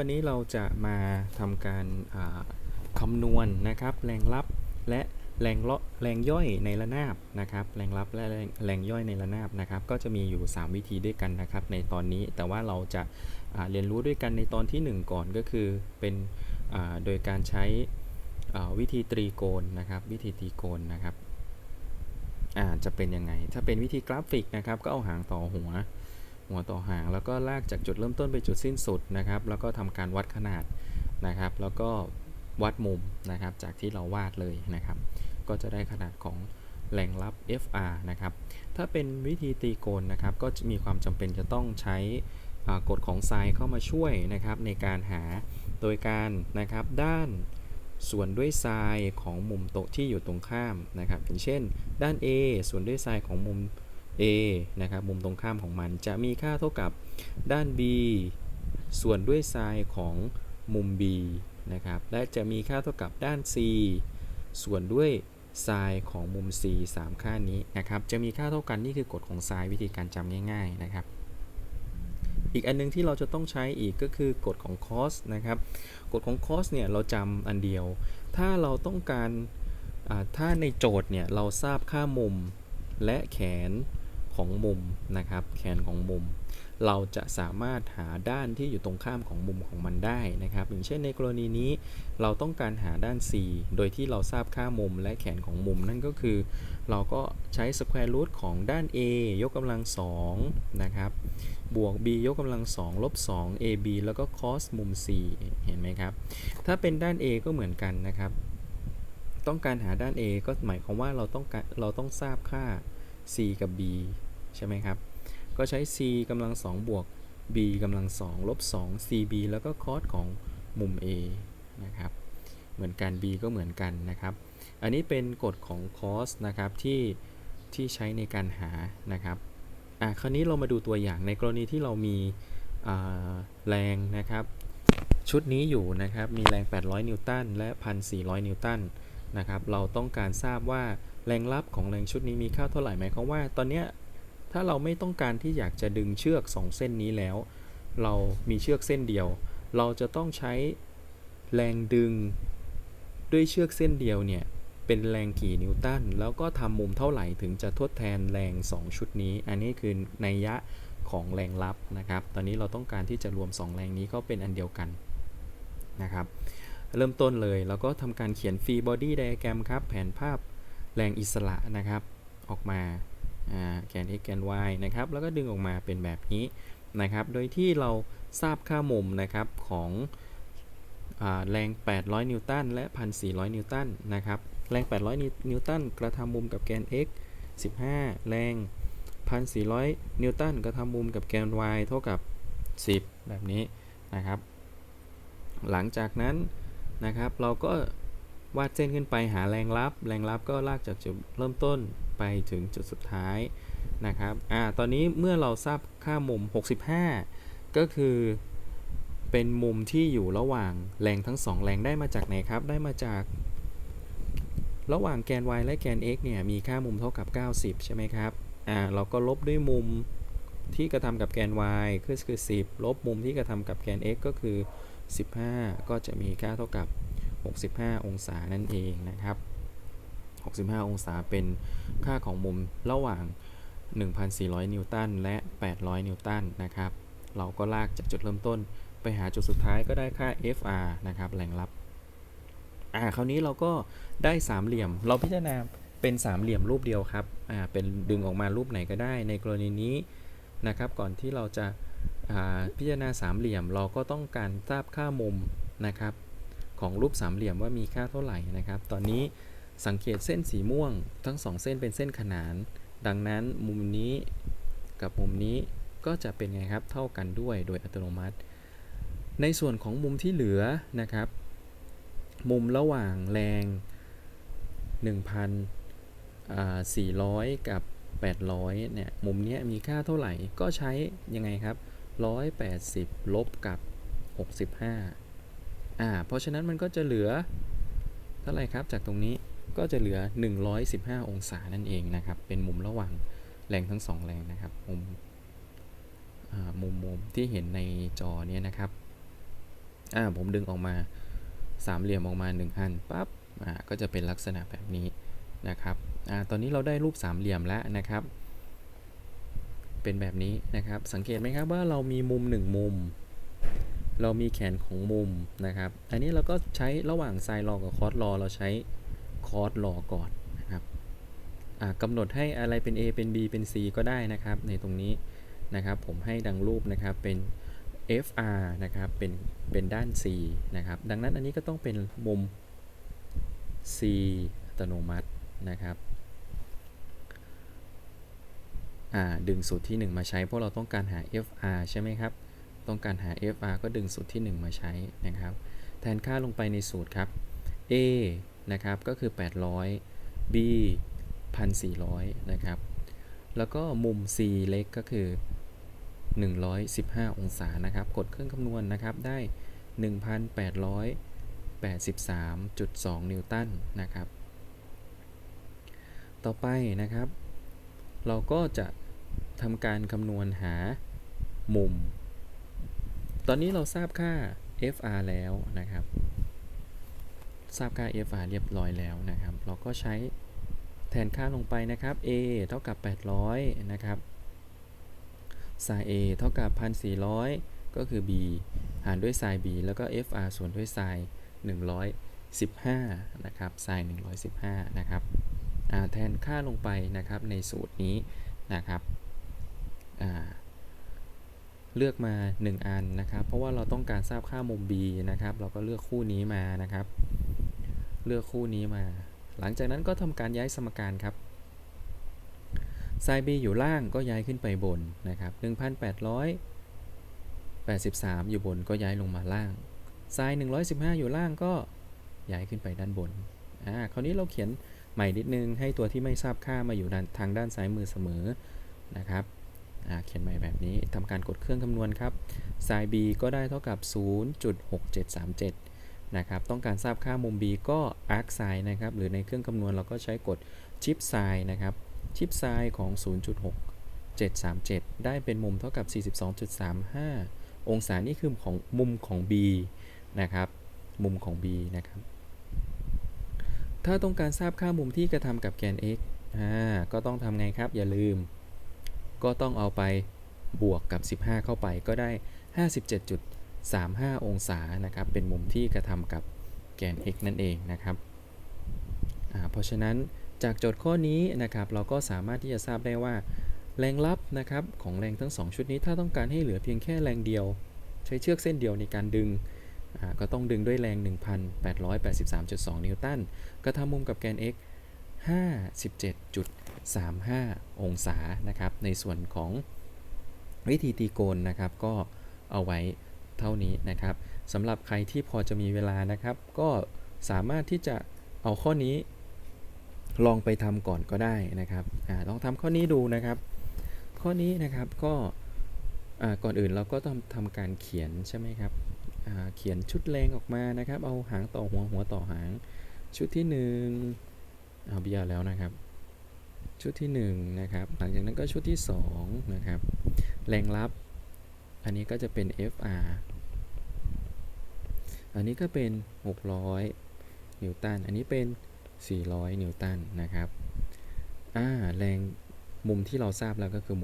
วันนี้เราจะมาทำการอ่าคำนวณนะครับ แรงรับและแรงเลาะแรงย่อยในระนาบนะครับ แรงรับและแรงแรงย่อยในระนาบนะครับ ก็จะมีอยู่ 3 วิธีด้วยกันนะครับ ในตอนนี้แต่ว่าเราจะาเรียนรู้ด้วยกันในตอนที่ 1 ก่อนก็คือเป็นโดยการใช้วิธีตรีโกณนะครับ วิธีตรีโกณนะครับจะเป็นยังไง ถ้าเป็นวิธีกราฟิกนะครับ ก็เอาหางต่อหัว หัวต่อหาง แล้วก็ลากจากจุดเริ่มต้นไปจุดสิ้นสุดนะครับ แล้วก็ทำการวัดขนาดนะครับ แล้วก็วัดมุมนะครับ จากที่เราวาดเลยนะครับ ก็จะได้ขนาดของแรงรับ FR นะครับ ถ้าเป็นวิธีตีโกณนะครับ ก็มีความจำเป็นจะต้องใช้กฎของไซน์เข้ามาช่วยนะครับ ในการหาโดยการนะครับด้านส่วนด้วยไซน์ของมุมโต๊ะที่อยู่ตรงข้ามนะครับ อย่างเช่น ด้าน A ส่วนด้วยไซน์ของมุม A นะครับมุมตรงข้ามของมันจะมีค่าเท่ากับด้าน B ส่วนด้วยไซน์ของมุม B นะครับและจะมีค่าเท่ากับด้าน C ส่วนด้วยไซน์ของมุม C 3 ค่านี้นะครับจะมีค่าเท่ากันนี่คือกฎของไซน์วิธีการจำง่ายๆนะครับอีกอันนึงที่เราจะต้องใช้อีกก็คือกฎของ cos นะครับ กฎของ cos เนี่ยเราจำอันเดียว ถ้าเราต้องการถ้าในโจทย์เนี่ยเราทราบค่ามุมและแขน ของมุมนะครับ แขนของมุม เราจะสามารถหาด้านที่อยู่ตรงข้ามของมุมของมันได้นะครับ อย่างเช่นในกรณีนี้เราต้องการหาด้าน c โดยที่เราทราบค่ามุมและแขนของมุม นั่นก็คือ เราก็ใช้ square root ของด้าน a ยกกำลัง2นะครับบวก b ยกกำลัง2ลบ2 ab แล้วก็ cos มุม c เห็นไหมครับ ถ้าเป็นด้าน a ก็เหมือนกันนะครับ ต้องการหาด้าน a ก็หมายความว่าเราต้องการเราต้องทราบค่า c กับ b ใช่ไหมครับ ก็ใช้ c กำลัง2บวก b กำลัง2ลบ2 cb แล้วก็ cos ของมุม a นะครับ เหมือนกัน b ก็เหมือนกันนะครับ อันนี้เป็นกฎของ cos นะครับที่ที่ใช้ในการหานะครับอะคราวนี้เรามาดูตัวอย่างในกรณีที่เรามีแรงนะครับ ชุดนี้อยู่นะครับ มีแรง 800 นิวตันและ 1,400 นิวตันนะครับ เราต้องการทราบว่าแรงรับของแรงชุดนี้มีค่าเท่าไหร่ไหมายความว่าตอนเนี้ย ถ้าเราไม่ต้องการที่อยากจะดึงเชือก 2 เส้นนี้แล้ว เรามีเชือกเส้นเดียว เราจะต้องใช้แรงดึงด้วยเชือกเส้นเดียวเนี่ยเป็นแรงกี่นิวตันแล้วก็ทำมุมเท่าไหร่ถึงจะทดแทนแรง 2 ชุดนี้ อันนี้คือนัยยะของแรงรับนะครับ ตอนนี้เราต้องการที่จะรวม 2 แรงนี้เข้าเป็นอันเดียวกันนะครับ เริ่มต้นเลยแล้วก็ทำการเขียนฟรีบอดี้ไดอะแกรมครับ แผนภาพแรงอิสระนะครับ ออกมา แกน x แกน y นะครับ แล้วก็ดึงออกมาเป็นแบบนี้นะครับ โดยที่เราทราบค่ามุมนะครับของอแรง 800 นิวตัน และ 1,400 นิวตันนะครับ แรง 800นิวนิวตันกระทำมุมกับแกน x 15 แรง 1,400 นิวตันกระทำมุมกับแกน y เท่ากับ 10 แบบนี้นะครับ หลังจากนั้นนะครับเราก็วาดเส้นขึ้นไปหาแรงรับ แรงรับก็ลากจากจุดเริ่มต้น ไปถึงจุดสุดท้ายนะครับอ่าตอนนี้เมื่อเราทราบค่ามุม 65 ก็คือเป็นมุมที่อยู่ระหว่างแรงทั้งสองแรงได้มาจากไหนครับ ได้มาจาก ระหว่างแกน y และแกน x เนี่ยมีค่ามุมเท่ากับ 90 ใช่ไหมครับอ่าเราก็ลบด้วยมุมที่กระทำกับแกน y คือคือ 10 ลบมุมที่กระทำกับแกน x ก็คือ 15 ก็จะมีค่าเท่ากับ 65 องศานั่นเองนะครับ 65 องศาเป็นค่าของมุมระหว่าง 1,400 นิวตันและ 800 นิวตันนะครับ เราก็ลากจากจุดเริ่มต้นไปหาจุดสุดท้ายก็ได้ค่า FR นะครับแรงรับ อ่า คราวนี้เราก็ได้สามเหลี่ยม เราพิจารณาเป็นสามเหลี่ยมรูปเดียวครับ อ่า เป็นดึงออกมารูปไหนก็ได้ ในกรณีนี้นะครับ ก่อนที่เราจะอ่าพิจารณาสามเหลี่ยม เราก็ต้องการทราบค่ามุมนะครับของรูปสามเหลี่ยมว่ามีค่าเท่าไหร่นะครับ ตอนนี้ สังเกตเส้นสีม่วง ทั้งสองเส้นเป็นเส้นขนาน ดังนั้นมุมนี้กับมุมนี้ก็จะเป็นไงครับเท่ากันด้วยโดยอัตโนมัติ ในส่วนของมุมที่เหลือนะครับ มุมระหว่างแรง 1,400 กับ 800เนี่ยมุมนี้มีค่าเท่าไหร่ก็ใช้ยังไงครับ 180 ลบกับ 65อ่าเพราะฉะนั้นมันก็จะเหลือเท่าไหร่ครับจากตรงนี้ ก็จะเหลือ 115 องศานั่นเองนะครับ เป็นมุมระหว่างแรงทั้งสองแรงนะครับ มุมอ่ามุมมุมที่เห็นในจอเนี้ยนะครับอ่าผมดึงออกมาสามเหลี่ยมออกมาหนึ่งอันปั๊บอ่าก็จะเป็นลักษณะแบบนี้นะครับอ่าตอนนี้เราได้รูปสามเหลี่ยมแล้วนะครับ เป็นแบบนี้นะครับ สังเกตไหมครับว่าเรามีมุมหนึ่งมุม เรามีแขนของมุมนะครับ อันนี้เราก็ใช้ระหว่างไซน์รอกับคอสรอเราใช้ คอร์สรอก่อนนะครับกำหนดให้อะไรเป็น A เป็น B เป็น C ก็ได้นะครับ ในตรงนี้นะครับผมให้ดังรูปนะครับเป็น FR นะครับเป็นเป็นด้าน C นะครับดังนั้นอันนี้ก็ต้องเป็นมุม C อัตโนมัตินะครับดึงสูตรที่ 1 มาใช้เพราะเราต้องการหา FR ใช่ไหมครับ ต้องการหา FR ก็ดึงสูตรที่ 1 มาใช้นะครับ แทนค่าลงไปในสูตรครับ A นะครับ ก็คือ 800 B 1,400 นะครับ แล้วก็มุม C เล็กก็คือ 115 องศานะครับ กดเครื่องคำนวณนะครับได้ 1,883.2 นิวตันนะครับ ต่อไปนะครับ เราก็จะทำการคำนวณหามุม ตอนนี้เราทราบค่า FR แล้วนะครับ ทราบค่า FR เรียบร้อยแล้วนะครับ เราก็ใช้แทนค่าลงไปนะครับ A เท่ากับ 800 นะครับ sin A เท่ากับ 1,400 ก็คือ B หารด้วย sin B แล้วก็ FR ส่วนด้วย sin 115 นะครับ sin 115 นะครับแทนค่าลงไปนะครับในสูตรนี้นะครับเลือกมา 1 อันนะครับ เพราะว่าเราต้องการทราบค่ามุม B นะครับ เราก็เลือกคู่นี้มานะครับ เลือกคู่นี้มา หลังจากนั้นก็ทำการย้ายสมการครับ sin b อยู่ล่างก็ย้ายขึ้นไปบนนะครับ1,883 อยู่บนก็ย้ายลงมาล่าง sin 115 อยู่ล่างก็ย้ายขึ้นไปด้านบนอ่าคราวนี้เราเขียนใหม่นิดนึงให้ตัวที่ไม่ทราบค่ามาอยู่ด้านทางด้านซ้ายมือเสมอนะครับอ่าเขียนใหม่แบบนี้ทำการกดเครื่องคำนวณครับ sin b ก็ได้เท่ากับ 0.6737 นะครับต้องการทราบค่ามุม b ก็ arc sin นะครับหรือในเครื่องคำนวณเราก็ใช้กด chip sin นะครับชิปไซน์ของ 0.6737 ได้เป็นมุมเท่ากับ 42.35 องศานี่คือของมุมของ B นะครับมุมของ B นะครับถ้าต้องการทราบค่ามุมที่กระทำกับแกน x อ่าก็ต้องทำไงครับอย่าลืม ก็ต้องเอาไปบวกกับ 15 เข้าไปก็ได้ 57. 35 องศานะครับ เป็นมุมที่กระทำกับแกน x นั่นเองนะครับ เพราะฉะนั้นจากโจทย์ข้อนี้นะครับ เราก็สามารถที่จะทราบได้ว่า แรงลับนะครับของแรงทั้ง 2 ชุดนี้ถ้าต้องการให้เหลือเพียงแค่แรงเดียว ใช้เชือกเส้นเดียวในการดึง ก็ต้องดึงด้วยแรง 1,883.2 นิวตันก็ทำมุมกับแกน x 57.35 องศานะครับ ในส่วนของวิธีตีโกณนะครับก็เอาไว้ เท่านี้นะครับสำหรับใครที่พอจะมีเวลานะครับ ก็สามารถที่จะเอาข้อนี้ ลองไปทำก่อนก็ได้นะครับอลองทำข้อนี้ดูนะครับ ข้อนี้นะครับก็ก่อนอื่นเราก็ต้องทำการเขียนใช่ไหมครับเขียนชุดแรงออกมานะครับ เอาหางต่อหัวหัวต่อหาง ชุดที่1เอาเบียแล้วนะครับ ชุดที่1นะครับ หลังจากนั้นก็ชุดที่2นะครับ แรงรับ อันนี้ก็จะเป็น FR อันนี้ก็เป็น 600 นิวตัน อันนี้เป็น 400 นิวตันนะครับ อ่า แรงมุมที่เราทราบแล้วก็คือ